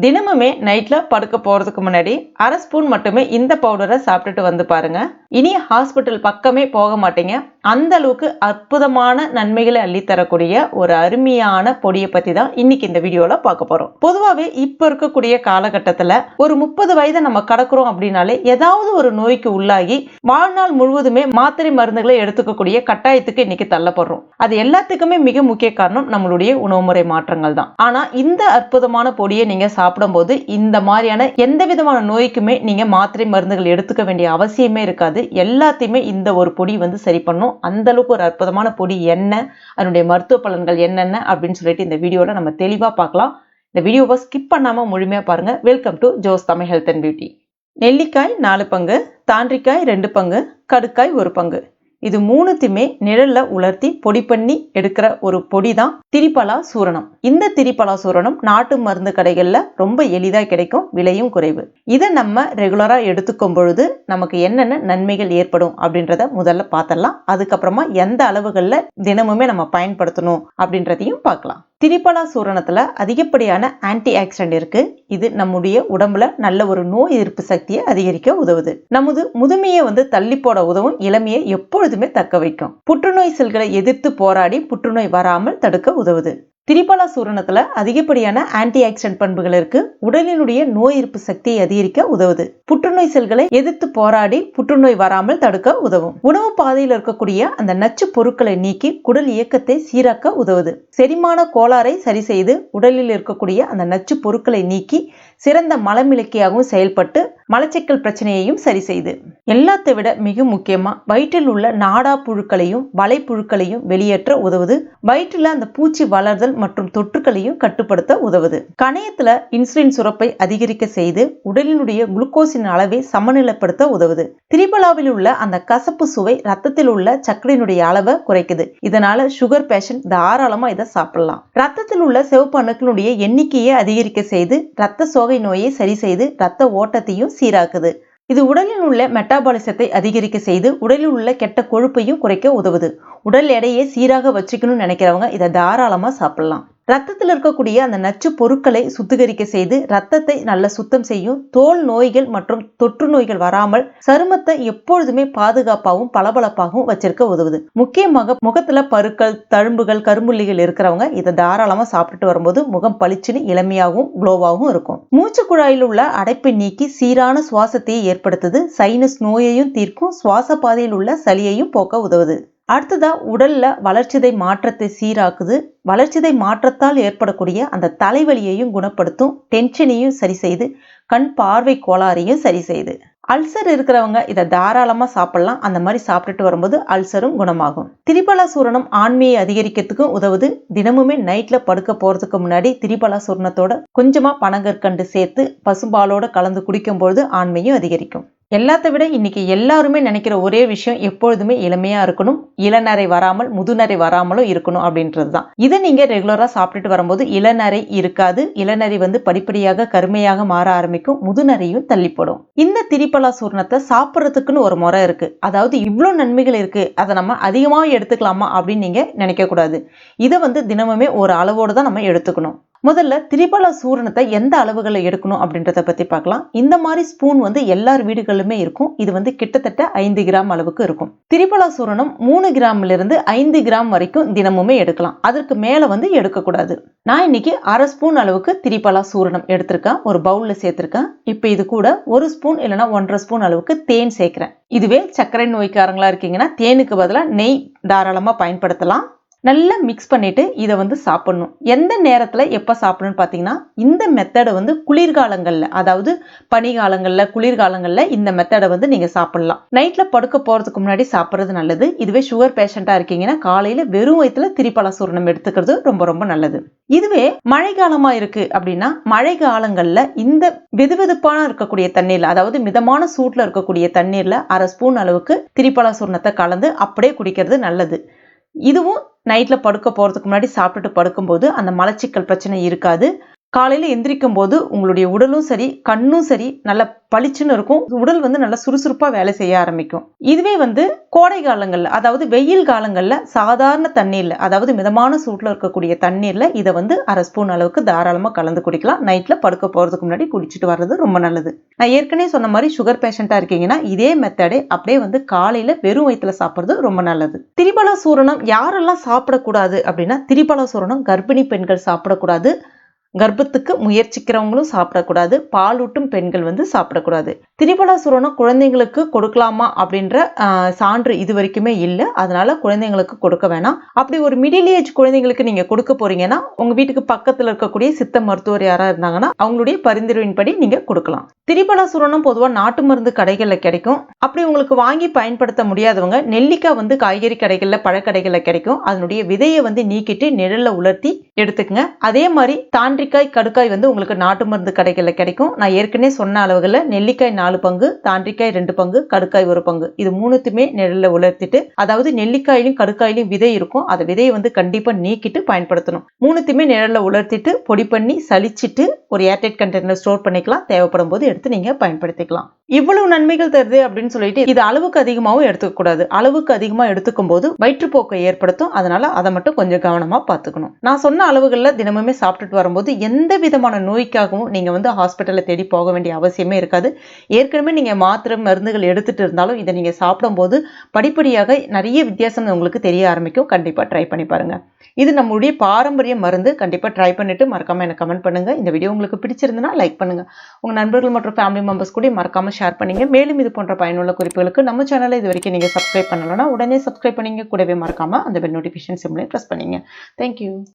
தினமுமே நைட்டில் படுக்க போகிறதுக்கு முன்னாடி அரை ஸ்பூன் மட்டுமே இந்த பவுடரை சாப்பிட்டுட்டு வந்து பாருங்கள் இனி ஹாஸ்பிட்டல் பக்கமே போக மாட்டீங்க. அந்த அளவுக்கு அற்புதமான நன்மைகளை அள்ளித்தரக்கூடிய ஒரு அருமையான பொடியை பத்தி தான் இன்னைக்கு இந்த வீடியோல பார்க்க போறோம். பொதுவாகவே இப்ப இருக்கக்கூடிய காலகட்டத்தில் ஒரு முப்பது வயதை நம்ம கடக்குறோம் அப்படின்னாலே ஏதாவது ஒரு நோய்க்கு உள்ளாகி வாழ்நாள் முழுவதுமே மாத்திரை மருந்துகளை எடுத்துக்கக்கூடிய கட்டாயத்துக்கு இன்னைக்கு தள்ளப்படுறோம். அது எல்லாத்துக்குமே மிக முக்கிய காரணம் நம்மளுடைய உணவு முறை மாற்றங்கள் தான். ஆனா இந்த அற்புதமான பொடியை நீங்க சாப்பிடும்போது இந்த மாதிரியான எந்த விதமான நோய்க்குமே நீங்க மாத்திரை மருந்துகள் எடுத்துக்க வேண்டிய அவசியமே இருக்காது. எல்லாத்தையுமே இந்த ஒரு பொடி வந்து சரி பண்ணும். அந்த அளவுக்கு ஒரு அற்புதமான பொடி என்ன அதனுடைய மருத்துவ பலன்கள் என்னென்ன அப்படின்னு சொல்லிட்டு இந்த வீடியோவில் நம்ம தெளிவா பார்க்கலாம். இந்த வீடியோவை ஸ்கிப் பண்ணாம முழுமையா பாருங்க. Welcome to Jo's Tamil health and beauty நெல்லிக்காய் நாலு பங்கு தாண்டிக்காய் ரெண்டு பங்கு கடுக்காய் ஒரு பங்கு. இது மூணுத்தையுமே நிழல்ல உலர்த்தி பொடி பண்ணி எடுக்கிற ஒரு பொடி தான் திரிபலா சூரணம். இந்த திரிபலா சூரணம் நாட்டு மருந்து கடைகள்ல ரொம்ப எளிதா கிடைக்கும் விலையும் குறைவு. இதை நம்ம ரெகுலரா எடுத்துக்கும் பொழுது நமக்கு என்னென்ன நன்மைகள் ஏற்படும் அப்படின்றத முதல்ல பார்த்தலாம் அதுக்கப்புறமா எந்த அளவுகள்ல தினமுமே நம்ம பயன்படுத்தணும் அப்படின்றதையும் பார்க்கலாம். திரிபலா சூரணத்துல அதிகப்படியான ஆன்டி ஆக்சிடென்ட் இருக்கு. இது நம்முடைய உடம்புல நல்ல ஒரு நோய் எதிர்ப்பு சக்தியை அதிகரிக்க உதவுது. நமது முதுமையை வந்து தள்ளி போட உதவும் இளமையை எப்பொழுதுமே தக்க வைக்கும். புற்றுநோய் செல்களை எதிர்த்து போராடி புற்றுநோய் வராமல் தடுக்க உதவுது. திரிபலா சூரணத்துல அதிகப்படியான ஆன்டி ஆக்சிடென்ட் பண்புகள் இருக்கு. உடலினுடைய நோய் எதிர்ப்பு சக்தியை அதிகரிக்க உதவுது. புற்றுநோய் செல்களை எதிர்த்து போராடி புற்றுநோய் வராமல் தடுக்க உதவும். உணவு பாதையில் இருக்கக்கூடிய அந்த நச்சு பொருட்களை நீக்கி குடல் இயக்கத்தை சீராக்க உதவுது. செரிமான கோளாறை சரி செய்து உடலில் இருக்கக்கூடிய அந்த நச்சு பொருட்களை நீக்கி Lee சிறந்த மலமிளக்கியாகவும் செயல்பட்டு மலச்சிக்கல் பிரச்சனையையும் சரி செய்து. எல்லாத்தை விட மிக முக்கியமா வயிற்றில் உள்ள நாடா புழுக்களையும் வலை புழுக்களையும் வெளியேற்ற உதவுது. வயிற்றில் அந்த பூச்சி வளர்தல் மற்றும் தொற்றுக்களையும் கட்டுப்படுத்த உதவுது. கணையத்துல இன்சுலின் சுரப்பை அதிகரிக்க செய்து உடலினுடைய குளுக்கோஸின் அளவை சமநிலைப்படுத்த உதவுது. திரிபலாவில் உள்ள அந்த கசப்பு சுவை ரத்தத்தில் உள்ள சர்க்கரையினுடைய அளவை குறைக்குது. இதனால சுகர் பேஷண்ட் தாராளமா இதை சாப்பிடலாம். ரத்தத்தில் உள்ள சிவப்பு அணுக்களுடைய எண்ணிக்கையை அதிகரிக்க செய்து ரத்த சோக நோயை சரி செய்து ரத்த ஓட்டத்தையும் சீராக்குது. இது உடலில் உள்ள மெட்டாபாலிசத்தை அதிகரிக்க செய்து உடலில் உள்ள கெட்ட கொழுப்பையும் குறைக்க உதவுது. உடல் எடையை சீராக வச்சுக்கணும்னு நினைக்கிறவங்க இதை தாராளமாக சாப்பிடலாம். ரத்தத்தில் இருக்கக்கூடிய அந்த நச்சு பொருட்களை சுத்திகரிக்க செய்து ரத்தத்தை நல்ல சுத்தம் செய்யும். தோல் நோய்கள் மற்றும் தொற்று நோய்கள் வராமல் சருமத்தை எப்பொழுதுமே பாதுகாப்பாகவும் பளபளப்பாகவும் வச்சிருக்க உதவுது. முக்கியமாக முகத்துல பருக்கள் தழும்புகள் கரும்புள்ளிகள் இருக்கிறவங்க இதை தாராளமா சாப்பிட்டுட்டு வரும்போது முகம் பளிச்சுன்னு இளமையாகவும் குளோவாகவும் இருக்கும். மூச்சு குழாயில் உள்ள அடைப்பை நீக்கி சீரான சுவாசத்தையே ஏற்படுத்துது. சைனஸ் நோயையும் தீர்க்கும். சுவாச பாதையில் உள்ள சளியையும் போக்க உதவுது. அடுத்ததாக உடலில் வளர்ச்சிதை மாற்றத்தை சீராக்குது. வளர்ச்சிதை மாற்றத்தால் ஏற்படக்கூடிய அந்த தலைவலியையும் குணப்படுத்தும் டென்ஷனையும் சரி செய்து கண் பார்வை கோளாறையும் சரி செய்து. அல்சர் இருக்கிறவங்க இதை தாராளமாக சாப்பிடலாம். அந்த மாதிரி சாப்பிட்டுட்டு வரும்போது அல்சரும் குணமாகும். திரிபலா சூரணம் ஆண்மையை அதிகரிக்கிறதுக்கும் உதவுது. தினமுமே நைட்டில் படுக்க போகிறதுக்கு முன்னாடி திரிபலா சூரணத்தோட கொஞ்சமாக பனங்கற்கண்டு சேர்த்து பசும்பாலோட கலந்து குடிக்கும் பொழுது ஆண்மையும் அதிகரிக்கும். எல்லாத்த விட இன்னைக்கு எல்லாருமே நினைக்கிற ஒரே விஷயம் எப்பொழுதுமே இளமையா இருக்கணும் இளநரை வராமல் முதுநரை வராமலும் இருக்கணும் அப்படின்றது தான் இதை நீங்க ரெகுலரா சாப்பிட்டுட்டு வரும்போது இளநரை இருக்காது. இளநரை வந்து படிப்படியாக கருமையாக மாற ஆரம்பிக்கும். முதுநரையும் தள்ளிப்படும். இந்த திரிப்பலா சூர்ணத்தை சாப்பிட்றதுக்குன்னு ஒரு முறை இருக்கு. அதாவது இவ்வளோ நன்மைகள் இருக்கு. அதை நம்ம அதிகமாக எடுத்துக்கலாமா அப்படின்னு நீங்க நினைக்க கூடாது இதை வந்து தினமுமே ஒரு அளவோடு தான் நம்ம எடுத்துக்கணும். முதல்ல திரிபல சூரணத்தை எந்த அளவுகளில் எடுக்கணும் அப்படின்றத பற்றி பார்க்கலாம். இந்த மாதிரி ஸ்பூன் வந்து எல்லார் வீடுகளிலுமே இருக்கும். இது வந்து கிட்டத்தட்ட ஐந்து கிராம் அளவுக்கு இருக்கும். திரிபலா சூரணம் மூணு கிராம்ல இருந்து ஐந்து கிராம் வரைக்கும் தினமுமே எடுக்கலாம். அதற்கு மேலே வந்து எடுக்கக்கூடாது. நான் இன்னைக்கு அரை ஸ்பூன் அளவுக்கு திரிபலா சூரணம் எடுத்திருக்கேன். ஒரு பவுலில் சேர்த்துருக்கேன். இப்போ இது கூட ஒரு ஸ்பூன் இல்லைனா ஒன்றரை ஸ்பூன் அளவுக்கு தேன் சேர்க்குறேன். இதுவே சர்க்கரை நோய்க்காரங்களா இருக்கீங்கன்னா தேனுக்கு பதிலாக நெய் தாராளமாக பயன்படுத்தலாம். நல்லா மிக்ஸ் பண்ணிவிட்டு இதை வந்து சாப்பிட்ணும். எந்த நேரத்தில் எப்போ சாப்பிடணும்னு பார்த்தீங்கன்னா இந்த மெத்தடை வந்து குளிர்காலங்களில் அதாவது பனிகாலங்களில் குளிர்காலங்களில் இந்த மெத்தடை வந்து நீங்கள் சாப்பிட்லாம். நைட்டில் படுக்க போகிறதுக்கு முன்னாடி சாப்பிட்றது நல்லது. இதுவே சுகர் பேஷண்ட்டாக இருக்கீங்கன்னா காலையில் வெறும் வயிற்றுல திரிபல சூரணம் எடுத்துக்கிறது ரொம்ப ரொம்ப நல்லது. இதுவே மழை காலமாக அப்படின்னா மழை காலங்களில் இந்த வெதுவெதுப்பான இருக்கக்கூடிய தண்ணீரில் அதாவது மிதமான சூட்டில் இருக்கக்கூடிய தண்ணீரில் அரை ஸ்பூன் அளவுக்கு திரிபல சூர்ணத்தை கலந்து அப்படியே குடிக்கிறது நல்லது. இதுவும் நைட்டில் படுக்க போகிறதுக்கு முன்னாடி சாப்பிட்டுட்டு படுக்கும்போது அந்த மலச்சிக்கல் பிரச்சனை இருக்காது. காலையில் எந்திரிக்கும் போது உங்களுடைய உடலும் சரி கண்ணும் சரி நல்ல பளிச்சுன்னு இருக்கும். உடல் வந்து நல்லா சுறுசுறுப்பாக வேலை செய்ய ஆரம்பிக்கும். இதுவே வந்து கோடை காலங்களில் அதாவது வெயில் காலங்களில் சாதாரண தண்ணீரில் அதாவது மிதமான சூட்டில் இருக்கக்கூடிய தண்ணீரில் இதை வந்து அரை ஸ்பூன் அளவுக்கு தாராளமாக கலந்து குடிக்கலாம். நைட்டில் படுக்க போகிறதுக்கு முன்னாடி குடிச்சிட்டு வர்றது ரொம்ப நல்லது. நான் ஏற்கனவே சொன்ன மாதிரி சுகர் பேஷண்ட்டாக இருக்கீங்கன்னா இதே மெத்தடே அப்படியே வந்து காலையில் வெறும் வயிற்றுல சாப்பிட்றது ரொம்ப நல்லது. திரிபல சூரணம் யாரெல்லாம் சாப்பிடக்கூடாது அப்படின்னா திரிபல சூரணம் கர்ப்பிணி பெண்கள் சாப்பிடக்கூடாது. கர்ப்பத்துக்கு முயற்சிக்கிறவங்களும் சாப்பிடக்கூடாது. பாலூட்டும் பெண்கள் வந்து சாப்பிடக்கூடாது. திரிபலாசுரனம் குழந்தைங்களுக்கு கொடுக்கலாமா அப்படின்ற சான்று இது வரைக்குமே இல்லை. அதனால குழந்தைங்களுக்கு கொடுக்க வேணாம். அப்படி ஒரு மிடில் ஏஜ் குழந்தைங்களுக்கு நீங்க கொடுக்க போறீங்கன்னா உங்க வீட்டுக்கு பக்கத்துல இருக்கக்கூடிய சித்த மருத்துவர் யாரா இருந்தாங்கன்னா அவங்களுடைய பரிந்துரையின்படி நீங்க கொடுக்கலாம். திரிபலாசுரனம் பொதுவாக நாட்டு மருந்து கடைகளில் கிடைக்கும். அப்படி உங்களுக்கு வாங்கி பயன்படுத்த முடியாதவங்க நெல்லிக்காய் வந்து காய்கறி கடைகளில் பழக்கடைகளில் கிடைக்கும். அதனுடைய விதையை வந்து நீக்கிட்டு நிழலில் உலர்த்தி எடுத்துக்கங்க. அதே மாதிரி தாண்டிக்காய் கடுக்காய் வந்து உங்களுக்கு நாட்டு மருந்து கடைகளில் கிடைக்கும். நான் ஏற்கனவே சொன்ன அளவுகளில் நெல்லிக்காய் நாலு பங்கு தாண்டிக்காய் ரெண்டு பங்கு கடுக்காய் ஒரு பங்கு. இது மூணுத்துமே நிழலில் உலர்த்திட்டு அதாவது நெல்லிக்காயிலும் கடுக்காயிலும் விதை இருக்கும். அதை விதையை வந்து கண்டிப்பாக நீக்கிட்டு பயன்படுத்தணும். மூணுத்தையுமே நிழலில் உலர்த்திட்டு பொடி பண்ணி சலிச்சிட்டு ஒரு ஏர்டைட் கண்டெய்னர் ஸ்டோர் பண்ணிக்கலாம். தேவைப்படும் போது எடுத்து நீங்கள் பயன்படுத்திக்கலாம். இவ்வளவு நன்மைகள் தருது அப்படின்னு சொல்லிட்டு இது அளவுக்கு அதிகமாகவும் எடுத்துக்க கூடாது. அளவுக்கு அதிகமாக எடுத்துக்கும் போது வயிற்றுப்போக்கை ஏற்படுத்தும். அதனால அதை மட்டும் கொஞ்சம் கவனமாக பார்த்துக்கணும். நான் சொன்ன அளவுகளில் தினமுமே சாப்பிட்டுட்டு வரும்போது எந்த விதமான நோய்க்காகவும் நீங்கள் வந்து ஹாஸ்பிட்டலை தேடி போக வேண்டிய அவசியமே இருக்காது. ஏற்கனவே நீங்கள் மாத்திரை மருந்துகள் எடுத்துகிட்டு இருந்தாலும் இதை நீங்கள் சாப்பிடும்போது படிப்படியாக நிறைய வித்தியாசம் உங்களுக்கு தெரிய ஆரம்பிக்கும். கண்டிப்பாக ட்ரை பண்ணி பாருங்க. இது நம்மளுடைய பாரம்பரிய மருந்து. கண்டிப்பாக ட்ரை பண்ணிவிட்டு மறக்காமல் எனக்கு கமெண்ட் பண்ணுங்க. இந்த வீடியோ உங்களுக்கு பிடிச்சிருந்தனா லைக் பண்ணுங்கள் உங்கள் நண்பர்கள் மற்றும் ஃபேமிலி மெம்பர்ஸ் கூட மறக்காமல் ஷேர் பண்ணுங்கள் மேலும் இது போன்ற பயனுள்ள குறிப்புகளுக்கு நம்ம சேனலை இது வரைக்கும் நீங்கள் சப்ஸ்கிரைப் பண்ணலன்னா உடனே சப்ஸ்கிரைப் பண்ணிங்க. கூடவே மறக்காமல் அந்த பெல் நோட்டிஃபிகேஷன் சிம்லையும் ப்ரெஸ் பண்ணிங்க. Thank you